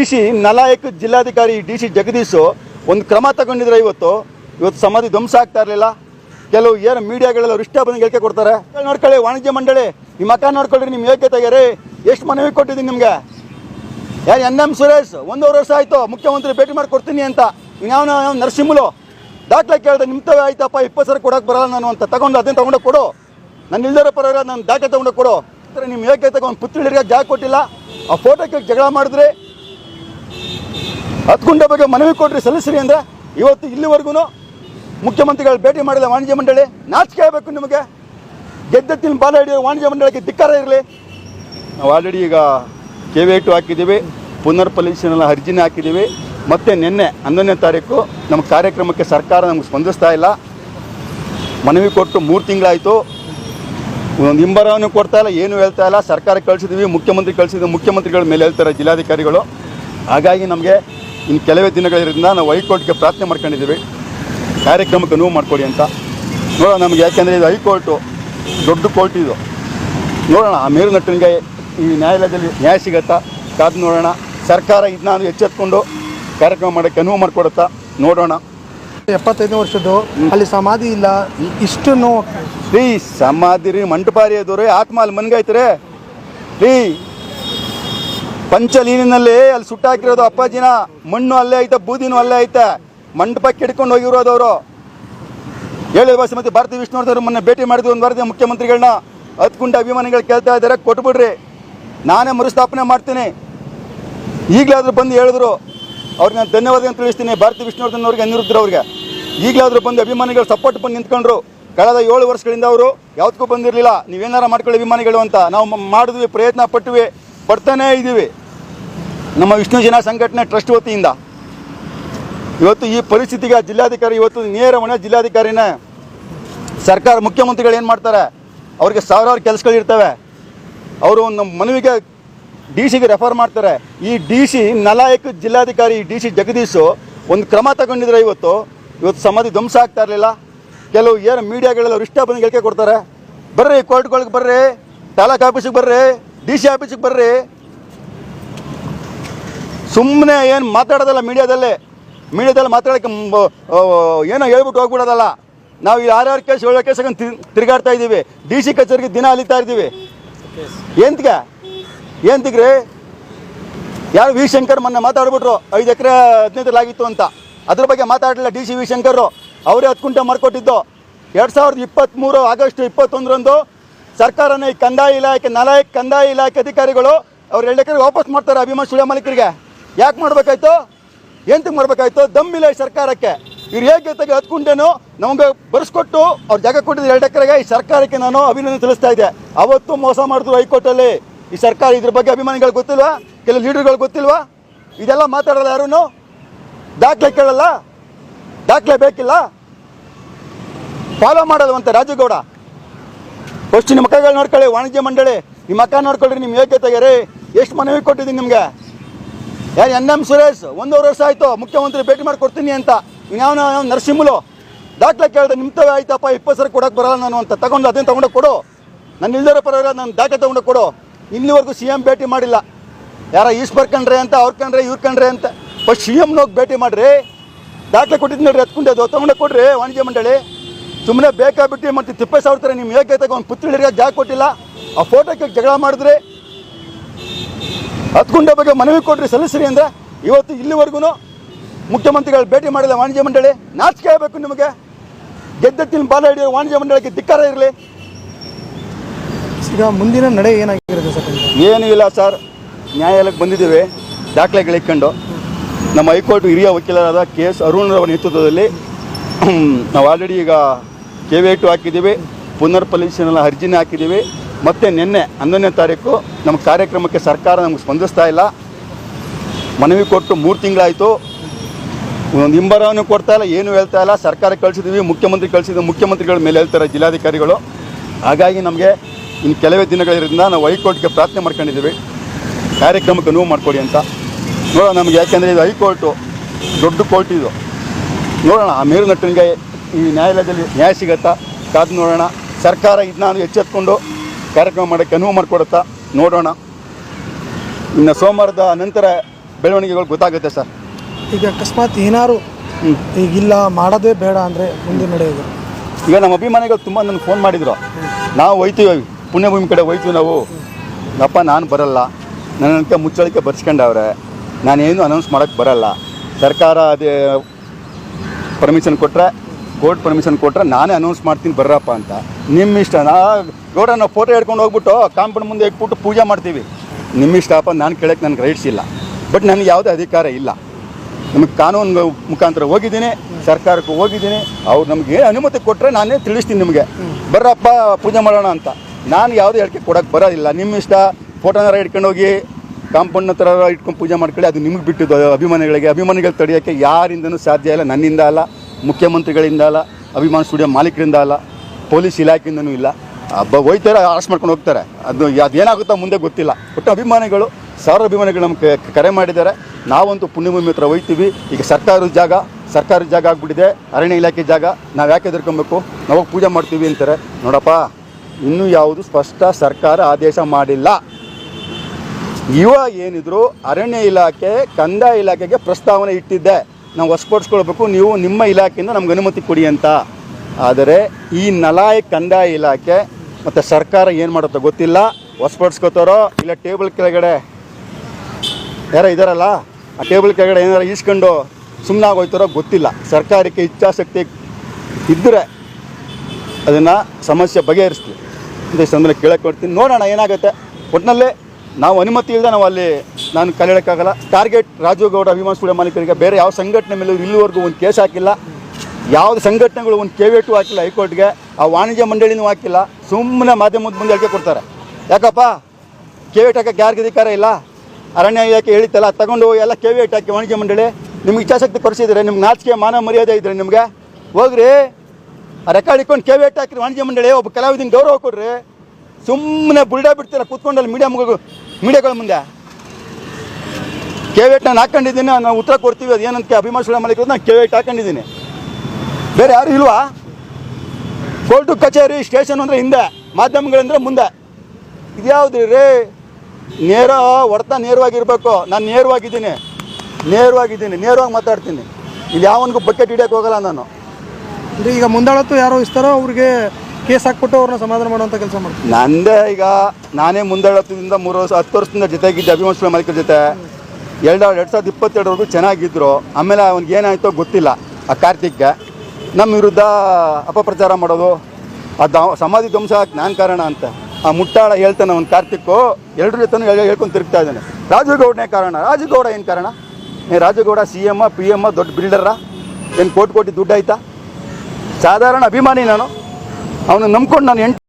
D C ನಲಾಯಕ್ ಜಿಲ್ಲಾಧಿಕಾರಿ D C Jagadish ಒಂದು ಕ್ರಮ ತಗೊಂಡಿದ್ರೆ ಇವತ್ತು. ಇವತ್ತು ಸಮಾಧಿ ಧ್ವಂಸ ಆಗ್ತಾ ಇರಲಿಲ್ಲ. ಕೆಲವು ಏನು ಮೀಡಿಯಾಗಳೆಲ್ಲ ರಿಷ್ಟ ಬಂದು ಹೇಳಿಕೆ ಕೊಡ್ತಾರೆ. ನೋಡ್ಕೊಳ್ಳಿ, ವಾಣಿಜ್ಯ ಮಂಡಳಿ, ನಿಮ್ಮ ಅಕ್ಕ ನೋಡ್ಕೊಳ್ರಿ, ನಿಮ್ಮ ಏಕೆ ತೆಗೆರಿ ಎಷ್ಟು ಮನವಿ ಕೊಟ್ಟಿದ್ದೀನಿ ನಿಮಗೆ? ಯಾರು ಎನ್ ಎಂ ಸುರೇಶ್, ಒಂದೂವರೆ ವರ್ಷ ಆಯಿತು, ಮುಖ್ಯಮಂತ್ರಿ ಭೇಟಿ ಮಾಡಿ ಕೊಡ್ತೀನಿ ಅಂತ. ಇನ್ಯಾವನ ನರಸಿಂಹಲು. ದಾಖಲೆ ಕೇಳಿದೆ ನಿಮ್ತವೇ ಆಯ್ತಪ್ಪ, ಇಪ್ಪತ್ತು ಸಾವಿರ ಕೊಡೋಕೆ ಬರಲ್ಲ ನಾನು ಅಂತ. ತಗೊಂಡು ಅದನ್ನು ತಗೊಂಡು ಕೊಡು. ನಾನು ಇಲ್ದಿರೋ ಪರವಾಗಿಲ್ಲ, ನಾನು ದಾಖಲೆ ತಗೊಂಡು ಕೊಡು. ನಿಮ್ಮ ಯೋಗ್ಯತೆಗೆ ಒಂದು ಪುತ್ರಿಗಳಿಗೆ ಜಾಗ ಕೊಟ್ಟಿಲ್ಲ. ಆ ಫೋಟೋಕ್ಕೆ ಜಗಳ ಮಾಡಿದ್ರಿ ಹತ್ತು ಗುಂಡೆ ಬಗ್ಗೆ ಮನವಿ ಕೊಟ್ಟರೆ ಸಲ್ಲಿಸ್ರಿ ಅಂದ್ರೆ ಇವತ್ತು ಇಲ್ಲಿವರೆಗೂ ಮುಖ್ಯಮಂತ್ರಿಗಳು ಭೇಟಿ ಮಾಡಿದ ವಾಣಿಜ್ಯ ಮಂಡಳಿ ನಾಚಿಕೆ ಆಗಬೇಕು ನಿಮಗೆ. ಗೆದ್ದತ್ತಿನ ಬಾಲ ಹಿಡಿಯೋ ವಾಣಿಜ್ಯ ಮಂಡಳಿಗೆ ಧಿಕ್ಕಾರ ಇರಲಿ. ನಾವು ಆಲ್ರೆಡಿ ಈಗ ಕೆ ವಿ ಟು ಹಾಕಿದ್ದೀವಿ ಪುನರ್ ಪರಿಶೀಲನೆ ಅರ್ಜಿನ ಹಾಕಿದ್ದೀವಿ, ಮತ್ತು ನಿನ್ನೆ ಹನ್ನೊಂದನೇ ತಾರೀಕು ನಮ್ಮ ಕಾರ್ಯಕ್ರಮಕ್ಕೆ ಸರ್ಕಾರ ನಮ್ಗೆ ಸ್ಪಂದಿಸ್ತಾ ಇಲ್ಲ. ಮನವಿ ಕೊಟ್ಟು ಮೂರು ತಿಂಗಳಾಯಿತು. ಒಂದು ಹಿಂಬರವನ್ನು ಕೊಡ್ತಾ ಇಲ್ಲ, ಏನು ಹೇಳ್ತಾ ಇಲ್ಲ. ಸರ್ಕಾರ ಕಳಿಸಿದ್ವಿ ಮುಖ್ಯಮಂತ್ರಿ ಕಳಿಸಿದ್ವಿ ಮುಖ್ಯಮಂತ್ರಿಗಳ ಮೇಲೆ ಹೇಳ್ತಾರೆ ಜಿಲ್ಲಾಧಿಕಾರಿಗಳು. ಹಾಗಾಗಿ ನಮಗೆ ಇನ್ನು ಕೆಲವೇ ದಿನಗಳಿಂದ ನಾವು ಹೈಕೋರ್ಟ್ಗೆ ಪ್ರಾರ್ಥನೆ ಮಾಡ್ಕೊಂಡಿದ್ದೀವಿ. ಕಾರ್ಯಕ್ರಮಕ್ಕೆ ಅನುವು ಮಾಡಿಕೊಡಿ ಅಂತ. ನೋಡೋಣ ನಮಗೆ ಯಾಕೆಂದರೆ ಇದು ಹೈಕೋರ್ಟು ದೊಡ್ಡ ಕೋರ್ಟ್ ಇದು. ನೋಡೋಣ ಆ ಮೇರು ನಟನಿಗೆ ಈ ನ್ಯಾಯಾಲಯದಲ್ಲಿ ನ್ಯಾಯ ಸಿಗತ್ತಾ? ಕಾದು ನೋಡೋಣ. ಸರ್ಕಾರ ಇದನ್ನ ಎಚ್ಚೆತ್ಕೊಂಡು ಕಾರ್ಯಕ್ರಮ ಮಾಡೋಕ್ಕೆ ಅನುವು ಮಾಡಿಕೊಡುತ್ತಾ? ನೋಡೋಣ. ಎಪ್ಪತ್ತೈದನೇ ವರ್ಷದ್ದು ಅಲ್ಲಿ ಸಮಾಧಿ ಇಲ್ಲ. ಇಷ್ಟು ನೋವು. ರೀ ಸಮಾಧಿ ರೀ ಮಂಟಪಾರಿ ಅದು ರೀ ಆತ್ಮ ಅಲ್ಲಿ ರೀ ಪಂಚಲೀನಿನಲ್ಲಿ ಅಲ್ಲಿ ಸುಟ್ಟಾಕಿರೋದು ಅಪ್ಪಾಜಿನ ಮಣ್ಣು ಅಲ್ಲೇ ಐತೆ, ಬೂದಿನೂ ಅಲ್ಲೇ ಐತೆ. ಮಂಟಪಕ್ಕೆ ಹಿಡ್ಕೊಂಡು ಹೋಗಿರೋದು ಅವರು. ಬಸ್ ಮತ್ತೆ ಭಾರತೀಯ ವಿಷ್ಣುವರ್ಧನ್ ಮೊನ್ನೆ ಭೇಟಿ ಮಾಡಿದ್ವಿ ಒಂದು ವಾರದ ಮುಖ್ಯಮಂತ್ರಿಗಳನ್ನ. ಹತ್ಕೊಂಡು ಅಭಿಮಾನಿಗಳು ಕೇಳ್ತಾ ಇದ್ದಾರೆ, ಕೊಟ್ಬಿಡ್ರಿ. ನಾನೇ ಮರುಸ್ಥಾಪನೆ ಮಾಡ್ತೀನಿ. ಈಗಲಾದರೂ ಬಂದು ಹೇಳಿದ್ರು. ಅವ್ರಿಗೆ ನಾನು ಧನ್ಯವಾದ ತಿಳಿಸ್ತೀನಿ. ಭಾರತಿ ವಿಷ್ಣುವರ್ಧನ್ ಅವ್ರಿಗೆ ಅನಿರುದ್ರ ಅವ್ರಿಗೆ. ಈಗಲಾದರೂ ಬಂದು ಅಭಿಮಾನಿಗಳು ಸಪೋರ್ಟ್ ಬಂದು ನಿಂತ್ಕೊಂಡ್ರು. ಕಳೆದ ಏಳು ವರ್ಷಗಳಿಂದ ಅವರು ಯಾವುದಕ್ಕೂ ಬಂದಿರಲಿಲ್ಲ. ನೀವೇನಾರ ಮಾಡ್ಕೊಳ್ಳಿ ಅಭಿಮಾನಿಗಳು ಅಂತ. ನಾವು ಮಾಡಿದ್ವಿ, ಪ್ರಯತ್ನ ಪಟ್ವಿ. ಪಡ್ತಾನೇ ಇದ್ದೀವಿ. ನಮ್ಮ ವಿಷ್ಣು ಜನ ಸಂಘಟನೆ ಟ್ರಸ್ಟ್ ವತಿಯಿಂದ. ಇವತ್ತು ಈ ಪರಿಸ್ಥಿತಿಗೆ ಜಿಲ್ಲಾಧಿಕಾರಿ ಇವತ್ತು ನೇರ ಹೊಣೆ ಜಿಲ್ಲಾಧಿಕಾರಿನ ಸರ್ಕಾರ ಮುಖ್ಯಮಂತ್ರಿಗಳು ಏನು ಮಾಡ್ತಾರೆ? ಅವ್ರಿಗೆ ಸಾವಿರಾರು ಕೆಲಸಗಳಿರ್ತವೆ ಅವರು ನಮ್ಮ ಮನವಿಗೆ ಡಿ ಸಿಗೆ ರೆಫರ್ ಮಾಡ್ತಾರೆ. ಈ ಡಿ ಸಿ ನಲಾಯಕ ಜಿಲ್ಲಾಧಿಕಾರಿ ಡಿ ಸಿ ಜಗದೀಶು ಒಂದು ಕ್ರಮ ತಗೊಂಡಿದ್ರೆ ಇವತ್ತು. ಇವತ್ತು ಸಮಾಧಿ ಧ್ವಂಸ ಆಗ್ತಾ ಇರಲಿಲ್ಲ. ಕೆಲವು ಏನು ಮೀಡಿಯಾಗಳೆಲ್ಲ ಇಷ್ಟ ಬಂದು ಹೇಳಿಕೆ ಕೊಡ್ತಾರೆ. ಬರ್ರಿ ಕೋರ್ಟ್ಗಳಿಗೆ ಬರ್ರಿ, ತಾಲೂಕು ಆಫೀಸಿಗೆ ಬರ್ರಿ ಡಿ ಸಿ ಆಫೀಸಿಗೆ ಬರ್ರಿ. ಸುಮ್ಮನೆ ಏನು ಮಾತಾಡೋದಲ್ಲ ಮೀಡಿಯಾದಲ್ಲಿ. ಮೀಡಿಯಾದಲ್ಲಿ ಮಾತಾಡೋಕ್ಕೆ ಏನೋ ಹೇಳ್ಬಿಟ್ಟು ಹೋಗ್ಬಿಡೋದಲ್ಲ. ನಾವು ಯಾರ್ಯಾರು ಕೇಸ್ ಹೇಳೋ ಕೇಸ್ ಹಾಕೊಂಡು ತಿರ್- ತಿರುಗಾಡ್ತಾ ಇದ್ದೀವಿ. ಡಿ ಸಿ ಕಚೇರಿಗೆ ದಿನ ಅಲಿತಾ ಇದ್ದೀವಿ. ಏಂತಿಗೆ ಏಂತಿಗ್ರಿ ಯಾರು ವಿ ಶಂಕರ್ ಮೊನ್ನೆ ಮಾತಾಡ್ಬಿಟ್ರು, ಐದು ಎಕರೆ ಹದಿನೈದರಲ್ಲಾಗಿತ್ತು ಅಂತ. ಅದ್ರ ಬಗ್ಗೆ ಮಾತಾಡಲಿಲ್ಲ ಡಿ ಸಿ ವಿ ಶಂಕರ್. ಅವರೇ ಹತ್ತು ಕುಂಟೆ ಮಾಡಿಕೊಟ್ಟಿದ್ದು ಎರಡು ಸಾವಿರದ ಇಪ್ಪತ್ತ್ಮೂರು ಆಗಸ್ಟ್ ಇಪ್ಪತ್ತೊಂದರಂದು ಸರ್ಕಾರನ ಈ ಕಂದಾಯ ಇಲಾಖೆ ನಲಾಯ್ ಕಂದಾಯ ಇಲಾಖೆ ಅಧಿಕಾರಿಗಳು ಅವ್ರು ಎರಡು ಎಕರೆ ವಾಪಸ್ ಮಾಡ್ತಾರೆ ಅಭಿಮಾನ್ ಸುಳ್ಯ ಮಾಲೀಕರಿಗೆ. ಯಾಕೆ ಮಾಡ್ಬೇಕಾಯ್ತು? ಎಂತಕ್ಕೆ ಮಾಡ್ಬೇಕಾಯ್ತು? ದಮ್ಮಿಲ್ಲ ಈ ಸರ್ಕಾರಕ್ಕೆ. ಇವ್ರು ಹೇಗೆ ತೆಗೆ ಹತ್ಕೊಂಡೇನು ನಮಗೆ ಬರ್ಸ್ಕೊಟ್ಟು ಅವ್ರು ಜಾಗ ಕೊಟ್ಟಿದ್ದು ಎರಡು ಎಕರೆಗೆ ಈ ಸರ್ಕಾರಕ್ಕೆ ನಾನು ಅಭಿನಂದನೆ ತಿಳಿಸ್ತಾ ಇದ್ದೆ. ಅವತ್ತು ಮೋಸ ಮಾಡಿದ್ರು ಹೈಕೋರ್ಟಲ್ಲಿ. ಈ ಸರ್ಕಾರ ಇದ್ರ ಬಗ್ಗೆ ಅಭಿಮಾನಿಗಳು ಗೊತ್ತಿಲ್ವಾ? ಕೆಲವು ಲೀಡರ್ಗಳು ಗೊತ್ತಿಲ್ವಾ? ಇದೆಲ್ಲ ಮಾತಾಡಲ್ಲ ಯಾರೂ ದಾಖಲೆ ಕೇಳಲ್ಲ? ದಾಖಲೆ ಬೇಕಿಲ್ಲ? ಫಾಲೋ ಮಾಡಲ್ವಂತೆ ರಾಜುಗೌಡ. ಫಸ್ಟ್ ನಿಮ್ಮ ಮಕ್ಕಳು ನೋಡ್ಕೊಳ್ಳಿ, ವಾಣಿಜ್ಯ ಮಂಡಳಿ. ನಿಮ್ಮ ಅಕ್ಕ ನೋಡ್ಕೊಳ್ರಿ, ನಿಮ್ಮ ಯೋಗ್ಯತೆಗೆ ರೀ. ಎಷ್ಟು ಮನವಿ ಕೊಟ್ಟಿದ್ದೀನಿ ನಿಮಗೆ? ಯಾರು ಎನ್ ಎಂ ಸುರೇಶ್, ಒಂದೂವರೆ ವರ್ಷ ಆಯಿತು, ಮುಖ್ಯಮಂತ್ರಿ ಭೇಟಿ ಮಾಡಿ ಕೊಡ್ತೀನಿ ಅಂತ. ಇನ್ಯಾವನ ನರಸಿಂಹಲು. ದಾಖಲೆ ಕೇಳಿದೆ ನಿಮ್ತವೇ ಆಯ್ತಪ್ಪ, ಇಪ್ಪತ್ತು ಸಾವಿರ ಕೊಡೋಕೆ ಬರಲ್ಲ ನಾನು ಅಂತ. ತಗೊಂಡು ಅದನ್ನು ತಗೊಂಡು ಕೊಡು. ನಾನು ಇಲ್ದಿರೋ ಪರವಾಗಿಲ್ಲ ನಾನು ದಾಖಲೆ ತಗೊಂಡು ಕೊಡು. ಇಲ್ಲಿವರೆಗೂ ಸಿ ಎಂ ಭೇಟಿ ಮಾಡಿಲ್ಲ. ಯಾರ ಈಶ್ವರ್ ಕಂಡ್ರೆ ಅಂತ, ಅವ್ರು ಕಂಡ್ರೆ, ಇವ್ರು ಕಂಡ್ರೆ ಅಂತ. ಫಸ್ಟ್ ಸಿ ಎಮ್ನ ಹೋಗಿ ಭೇಟಿ ಮಾಡಿರಿ. ದಾಖಲೆ ಕೊಟ್ಟಿದ್ದು ನೋಡ್ರಿ, ಹತ್ಕೊಂಡು ಅದು, ತಗೊಂಡು ಕೊಡ್ರಿ, ವಾಣಿಜ್ಯ ಮಂಡಳಿ. ಸುಮ್ಮನೆ ಬೇಕಾಬಿಟ್ಟು ಮತ್ತು ತಿಪ್ಪೆ ಸಾವಿರ್ತಾರೆ ನಿಮ್ಮ ಯೋಗ್ಯತೆಗೆ ಒಂದು ಪುತ್ರಿಗಳಿಗೆ ಜಾಗ ಕೊಟ್ಟಿಲ್ಲ. ಆ ಫೋಟೋಕ್ಕೆ ಜಗಳ ಮಾಡಿದ್ರೆ ಹತ್ಕೊಂಡ ಬಗ್ಗೆ ಮನವಿ ಕೊಟ್ಟರೆ ಸಲ್ಲಿಸ್ರಿ ಅಂದ್ರೆ ಇವತ್ತು ಇಲ್ಲಿವರೆಗೂ ಮುಖ್ಯಮಂತ್ರಿಗಳು ಭೇಟಿ ಮಾಡಿಲ್ಲ ವಾಣಿಜ್ಯ ಮಂಡಳಿ. ನಾಚಿಕೆ ಆಗಬೇಕು ನಿಮಗೆ. ಗೆದ್ದತ್ತಿನ ಬಾಲ ಹಿಡಿಯೋ ವಾಣಿಜ್ಯ ಮಂಡಳಿಗೆ ಧಿಕ್ಕಾರ ಇರಲಿ. ಈಗ ಮುಂದಿನ ನಡೆ ಏನಾಗಿರುತ್ತೆ ಸರ್? ಏನೂ ಇಲ್ಲ ಸರ್. ನ್ಯಾಯಾಲಯಕ್ಕೆ ಬಂದಿದ್ದೀವಿ. ದಾಖಲೆಗಳು ಇಟ್ಕೊಂಡು. ನಮ್ಮ ಹೈಕೋರ್ಟ್ ಹಿರಿಯ ವಕೀಲರಾದ ಕೆ ಎಸ್ ಅರುಣ್ ಅವರ ನೇತೃತ್ವದಲ್ಲಿ ನಾವು ಆಲ್ರೆಡಿ ಈಗ ಕೆ ವಿ ಟು ಹಾಕಿದ್ದೀವಿ ಪುನರ್ ಪರಿಶೀಲನಾ ಅರ್ಜಿನ ಹಾಕಿದ್ದೀವಿ. ಮತ್ತು ನಿನ್ನೆ ಹನ್ನೊಂದನೇ ತಾರೀಕು ನಮ್ಮ ಕಾರ್ಯಕ್ರಮಕ್ಕೆ ಸರ್ಕಾರ ನಮ್ಗೆ ಸ್ಪಂದಿಸ್ತಾ ಇಲ್ಲ. ಮನವಿ ಕೊಟ್ಟು ಮೂರು ತಿಂಗಳಾಯಿತು. ಒಂದು ಹಿಂಬರವನ್ನು ಕೊಡ್ತಾ ಇಲ್ಲ, ಏನು ಹೇಳ್ತಾ ಇಲ್ಲ. ಸರ್ಕಾರ ಕಳಿಸಿದ್ದೀವಿ, ಮುಖ್ಯಮಂತ್ರಿ ಕಳಿಸಿದ್ವಿ ಮುಖ್ಯಮಂತ್ರಿಗಳ ಮೇಲೆ ಹೇಳ್ತಾರೆ ಜಿಲ್ಲಾಧಿಕಾರಿಗಳು. ಹಾಗಾಗಿ ನಮಗೆ ಇನ್ನು ಕೆಲವೇ ದಿನಗಳಿರೋದ್ರಿಂದ ನಾವು ಹೈಕೋರ್ಟ್ಗೆ ಪ್ರಾರ್ಥನೆ ಮಾಡ್ಕೊಂಡಿದ್ದೀವಿ. ಕಾರ್ಯಕ್ರಮಕ್ಕೆ ನೋವು ಮಾಡಿಕೊಡಿ ಅಂತ. ನೋಡೋಣ ನಮಗೆ ಯಾಕೆಂದರೆ ಇದು ಹೈಕೋರ್ಟು, ದೊಡ್ಡ ಕೋರ್ಟ್ ಇದು. ನೋಡೋಣ, ಆ ಮೇರು ನಟನಿಗೆ ಈ ನ್ಯಾಯಾಲಯದಲ್ಲಿ ನ್ಯಾಯ ಸಿಗತ್ತಾ? ಕಾದು ನೋಡೋಣ. ಸರ್ಕಾರ ಇದನ್ನ ಎಚ್ಚೆತ್ಕೊಂಡು ಕಾರ್ಯಕ್ರಮ ಮಾಡೋಕ್ಕೆ ಅನುವು ಮಾಡಿಕೊಡುತ್ತಾ? ನೋಡೋಣ. ಇನ್ನು ಸೋಮವಾರದ ನಂತರ ಬೆಳವಣಿಗೆಗಳು ಗೊತ್ತಾಗುತ್ತೆ ಸರ್. ಈಗ ಅಕಸ್ಮಾತ್ ಏನಾರು ಈಗಿಲ್ಲ ಮಾಡೋದೇ ಬೇಡ ಅಂದರೆ ಮುಂದೆ ನಡೆಯೋದು. ಈಗ ನಮ್ಮ ಅಭಿಮಾನಿಗಳು ತುಂಬ ನನಗೆ ಫೋನ್ ಮಾಡಿದ್ರು. ನಾವು ಹೋಯ್ತೀವಿ. ಪುಣ್ಯಭೂಮಿ ಕಡೆ ಹೋಯ್ತೀವಿ ನಾವು. ಅಪ್ಪ ನಾನು ಬರಲ್ಲ. ನನ್ನಂತ ಮುಚ್ಚಳಿಕೆ ಬರ್ಸ್ಕೊಂಡವ್ರೆ. ನಾನೇನು ಅನೌನ್ಸ್ ಮಾಡೋಕ್ಕೆ ಬರಲ್ಲ. ಸರ್ಕಾರ ಅದೇ ಪರ್ಮಿಷನ್ ಕೊಟ್ಟರೆ ಕೋರ್ಟ್ ಪರ್ಮಿಷನ್ ಕೊಟ್ಟರೆ ನಾನೇ ಅನೌನ್ಸ್ ಮಾಡ್ತೀನಿ, ಬರ್ರಪ್ಪ ಅಂತ. ನಿಮ್ಮ ಇಷ್ಟ ನಾ ಗೌಡ, ನಾವು ಫೋಟೋ ಹಿಡ್ಕೊಂಡು ಹೋಗ್ಬಿಟ್ಟು ಕಾಂಪೌಂಡ್ ಮುಂದೆ ಇಟ್ಬಿಟ್ಟು ಪೂಜೆ ಮಾಡ್ತೀವಿ. ನಿಮ್ಮ ಇಷ್ಟಪ್ಪ ನಾನು ಕೇಳಕ್ಕೆ ನನಗೆ ರೈಟ್ಸ್ ಇಲ್ಲ. ಬಟ್ ನನಗೆ ಯಾವುದೇ ಅಧಿಕಾರ ಇಲ್ಲ. ನಮಗೆ ಕಾನೂನು ಮುಖಾಂತರ ಹೋಗಿದ್ದೀನಿ, ಸರ್ಕಾರಕ್ಕೆ ಹೋಗಿದ್ದೀನಿ. ಅವ್ರು ನಮಗೆ ಅನುಮತಿ ಕೊಟ್ಟರೆ ನಾನೇ ತಿಳಿಸ್ತೀನಿ ನಿಮಗೆ. ಬರ್ರಪ್ಪ, ಪೂಜೆ ಮಾಡೋಣ ಅಂತ. ನಾನು ಯಾವುದೇ ಹೇಳಿಕೆ ಕೊಡೋಕ್ಕೆ ಬರೋದಿಲ್ಲ. ನಿಮ್ಮ ಇಷ್ಟ ಫೋಟೋನಾರ ಇಟ್ಕೊಂಡು ಹೋಗಿ ಕಾಂಪೌಂಡ್ ಹತ್ರ ಇಟ್ಕೊಂಡು ಪೂಜೆ ಮಾಡ್ಕೊಳ್ಳಿ. ಅದು ನಿಮಗೆ ಬಿಟ್ಟಿದ್ದು ಅಭಿಮಾನಿಗಳಿಗೆ. ಅಭಿಮಾನಿಗಳು ತಡೆಯೋಕ್ಕೆ ಯಾರಿಂದನೂ ಸಾಧ್ಯ ಇಲ್ಲ, ನನ್ನಿಂದ ಅಲ್ಲ. ಮುಖ್ಯಮಂತ್ರಿಗಳಿಂದ ಅಲ್ಲ, ಅಭಿಮಾನ ಸ್ಟುಡಿಯೋ ಮಾಲೀಕರಿಂದ ಅಲ್ಲ, ಪೊಲೀಸ್ ಇಲಾಖೆಯಿಂದನೂ ಇಲ್ಲ. ಹಬ್ಬ ಹೋಯ್ತಾರೆ ಅರೆಸ್ಟ್ ಮಾಡ್ಕೊಂಡು ಹೋಗ್ತಾರೆ. ಅದು ಅದೇನಾಗುತ್ತೋ ಮುಂದೆ ಗೊತ್ತಿಲ್ಲ. ಒಟ್ಟು ಅಭಿಮಾನಿಗಳು, ಸಾವಿರ ಅಭಿಮಾನಿಗಳು ನಮ್ಗೆ ಕರೆ ಮಾಡಿದ್ದಾರೆ. ನಾವಂತೂ ಪುಣ್ಯಭೂಮಿ ಹತ್ರ ಹೋಯ್ತೀವಿ. ಈಗ ಸರ್ಕಾರದ ಜಾಗ ಸರ್ಕಾರದ ಜಾಗ ಆಗಿಬಿಟ್ಟಿದೆ. ಅರಣ್ಯ ಇಲಾಖೆ ಜಾಗ, ನಾವು ಯಾಕೆ ಎದುರ್ಕೊಬೇಕು ನಾವು ಪೂಜೆ ಮಾಡ್ತೀವಿ ಅಂತಾರೆ. ನೋಡಪ್ಪ, ಇನ್ನೂ ಯಾವುದು ಸ್ಪಷ್ಟ ಸರ್ಕಾರ ಆದೇಶ ಮಾಡಿಲ್ಲ. ಇವ ಏನಿದ್ರು ಅರಣ್ಯ ಇಲಾಖೆ, ಕಂದಾಯ ಇಲಾಖೆಗೆ ಪ್ರಸ್ತಾವನೆ ಇಟ್ಟಿದ್ದೆ. ನಾವು ವಶಪಡಿಸ್ಕೊಳ್ಬೇಕು ನೀವು ನಿಮ್ಮ ಇಲಾಖೆಯಿಂದ ನಮ್ಗೆ ಅನುಮತಿ ಕೊಡಿ ಅಂತ. ಆದರೆ ಈ ನಲಾಯ್ ಕಂದಾಯ ಇಲಾಖೆ ಮತ್ತು ಸರ್ಕಾರ ಏನು ಮಾಡುತ್ತೋ ಗೊತ್ತಿಲ್ಲ. ವಶಪಡಿಸ್ಕೋತಾರೋ ಇಲ್ಲ ಟೇಬಲ್ ಕೆಳಗಡೆ? ಯಾರೋ ಇದ್ದಾರಲ್ಲ ಆ ಟೇಬಲ್ ಕೆಳಗಡೆ ಏನಾರು ಈಸ್ಕೊಂಡು ಸುಮ್ಮನೆ ಆಗೋಯ್ತಾರೋ ಗೊತ್ತಿಲ್ಲ. ಸರ್ಕಾರಕ್ಕೆ ಇಚ್ಛಾಶಕ್ತಿ ಇದ್ದರೆ ಅದನ್ನು ಸಮಸ್ಯೆ ಬಗೆಹರಿಸ್ತೀವಿ. ಅಂತ ಸಂದರ್ಭ ಕೇಳಕ್ಕೆ ಕೊಡ್ತೀನಿ ನೋಡೋಣ ಏನಾಗುತ್ತೆ. ಒಟ್ಟಿನಲ್ಲಿ ನಾವು ಅನುಮತಿ ಇಲ್ಲದೆ ನಾವು ಅಲ್ಲಿ ನಾನು ಕಲಿಯೋಕ್ಕಾಗಲ್ಲ ಟಾರ್ಗೆಟ್ ರಾಜು ಗೌಡ ಅಭಿಮಾನ ಸ್ಟುಡಿಯೋ ಮಾಲೀಕರಿಗೆ ಬೇರೆ ಯಾವ ಸಂಘಟನೆ ಮೇಲೂ ಇಲ್ಲಿವರೆಗೂ ಒಂದು ಕೇಸ್ ಹಾಕಿಲ್ಲ. ಯಾವುದು ಸಂಘಟನೆಗಳು ಒಂದು ಕೆವೇಟು ಹಾಕಿಲ್ಲ ಹೈಕೋರ್ಟ್ಗೆ, ಆ ವಾಣಿಜ್ಯ ಮಂಡಳಿನೂ ಹಾಕಿಲ್ಲ. ಸುಮ್ಮನೆ ಮಾಧ್ಯಮದ ಮುಂದೆ ಹೇಳಿಕೆ ಕೊಡ್ತಾರೆ. ಯಾಕಪ್ಪ? ಕೆವೇಟ್ ಹಾಕಕ್ಕೆ ಯಾರಿಗೆ ಅಧಿಕಾರ ಇಲ್ಲ? ಅರಣ್ಯ ಇಲಾಖೆ ಹೇಳಿತ್ತಲ್ಲ, ತಗೊಂಡು ಎಲ್ಲ ಕೆವೇಟ್ ಹಾಕಿ ವಾಣಿಜ್ಯ ಮಂಡಳಿ. ನಿಮ್ಗೆ ಇಚ್ಛಾಶಕ್ತಿ ಕೊಡಿಸಿದ್ರೆ, ನಿಮ್ಗೆ ನಾಚಿಕೆ ಮಾನ ಮರ್ಯಾದೆ ಇದ್ರೆ ನಿಮಗೆ? ಹೋಗ್ರಿ. ರೆಕಾರ್ಡ್ ಇಟ್ಕೊಂಡು ಕೆವೇಟ್ ಹಾಕಿರಿ ವಾಣಿಜ್ಯ ಮಂಡಳಿ, ಒಬ್ಬ ಕಲಾವಿದಿನ ಗೌರವ ಕೊಡ್ರಿ. ಸುಮ್ಮನೆ ಬುಲ್ಡಾ ಬಿಡ್ತೀರ? ಕೂತ್ಕೊಂಡಲ್ಲಿ ಮೀಡಿಯಾ ಮೀಡಿಯಾಗಳ ಮುಂದೆ. ಕೆವೇಟ್ ನಾನು ಹಾಕೊಂಡಿದ್ದೀನಿ ನಾನು ಉತ್ತರ ಕೊಡ್ತೀವಿ ಅದು ಏನಂತ ಅಭಿಮಾನ ಮಾಲೀಕರು ನಾನು ಕೆವೇಟ್ ಹಾಕೊಂಡಿದ್ದೀನಿ. ಬೇರೆ ಯಾರು ಇಲ್ವಾ? ಕೋರ್ಟು ಕಚೇರಿ ಸ್ಟೇಷನ್ ಅಂದರೆ ಹಿಂದೆ ಮಾಧ್ಯಮಗಳಂದ್ರೆ ಮುಂದೆ. ಇದ್ಯಾವುದು ರೀ? ನೇರ ಹೊಡೆತ ನೇರವಾಗಿರ್ಬೇಕು. ನಾನು ನೇರವಾಗಿದ್ದೀನಿ. ನೇರವಾಗಿದ್ದೀನಿ ನೇರವಾಗಿ ಮಾತಾಡ್ತೀನಿ. ಇದು ಯಾವನಿಗೂ ಬಕೆಟ್ ಹಿಡಿಯೋಕೆ ಹೋಗಲ್ಲ ನಾನು. ಅಂದರೆ ಈಗ ಮುಂದಾಳತ್ತು ಯಾರೋ ಇಸ್ತಾರೋ ಅವ್ರಿಗೆ ಕೇಸ್ ಹಾಕ್ಬಿಟ್ಟು ಅವ್ರನ್ನ ಸಮಾಧಾನ ಮಾಡುವಂಥ ಕೆಲಸ ಮಾಡ್ತೀನಿ ನಂದೇ ಈಗ ನಾನೇ ಮುಂದಾಳತ್ವದಿಂದ ಮೂರು ವರ್ಷ ಹತ್ತು ವರ್ಷದಿಂದ ಜೊತೆಗಿದ್ದೆ ಅಭಿವಂಶ ಮಾಲೀಕರ ಜೊತೆ. ಎರಡು ಎರಡು ಸಾವಿರದ ಇಪ್ಪತ್ತೆರಡವರೆಗೂ ಚೆನ್ನಾಗಿದ್ದರು ಆಮೇಲೆ ಅವ್ನಿಗೆ ಏನಾಯಿತೋ ಗೊತ್ತಿಲ್ಲ ಆ ಕಾರ್ತಿಕ್ಗೆ. ನಮ್ಮ ವಿರುದ್ಧ ಅಪಪ್ರಚಾರ ಮಾಡೋದು ಅದು ಸಮಾಧಿ ಧ್ವಂಸ ನಾನು ಕಾರಣ ಅಂತ. ಆ ಮುಟ್ಟಾಳ ಹೇಳ್ತಾನೆ ಅವ್ನು ಕಾರ್ತಿಕ್ಕು ಎಲ್ಲರ ಜೊತೆ ಹೇಳ್ಕೊಂಡು ತಿರುಗ್ತಾ ಇದ್ದಾನೆ. ರಾಜುಗೌಡನೇ ಕಾರಣ, ರಾಜುಗೌಡ ಏನು ಕಾರಣ? ಏ, ರಾಜುಗೌಡ ಸಿ ಎಮ್ಮ ಪಿ ಎಮ್ಮ ದೊಡ್ಡ ಬಿಲ್ಡರ ಏನು ಕೋಟಿ ಕೋಟಿ ದುಡ್ಡು ಆಯ್ತಾ ಸಾಧಾರಣ ಅಭಿಮಾನಿ ನಾನು. ಅವನು ನಂಬ್ಕೊಂಡು ನಾನು ಎಂಟು